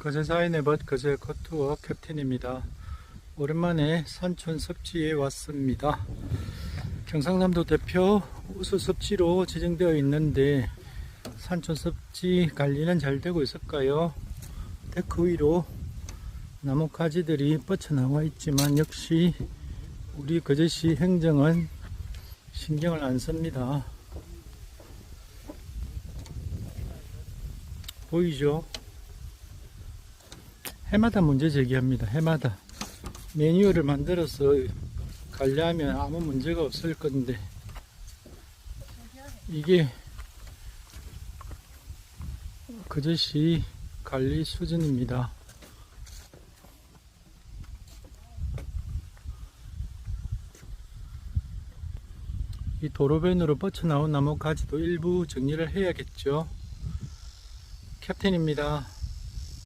거제 사인의벗 거제 커투어 캡틴입니다. 오랜만에 산촌 섭지에 왔습니다. 경상남도 대표 우수 섭지로 지정되어 있는데 산촌 섭지 관리는 잘 되고 있을까요? 데크 위로 나무 가지들이 뻗쳐나와 있지만 역시 우리 거제시 행정은 신경을 안 씁니다. 보이죠? 해마다 문제 제기합니다. 해마다 매뉴얼을 만들어서 관리하면 아무 문제가 없을 건데 이게 그저씨 관리 수준입니다. 이 도로변으로 뻗쳐나온 나무 가지도 일부 정리를 해야겠죠. 캡틴입니다.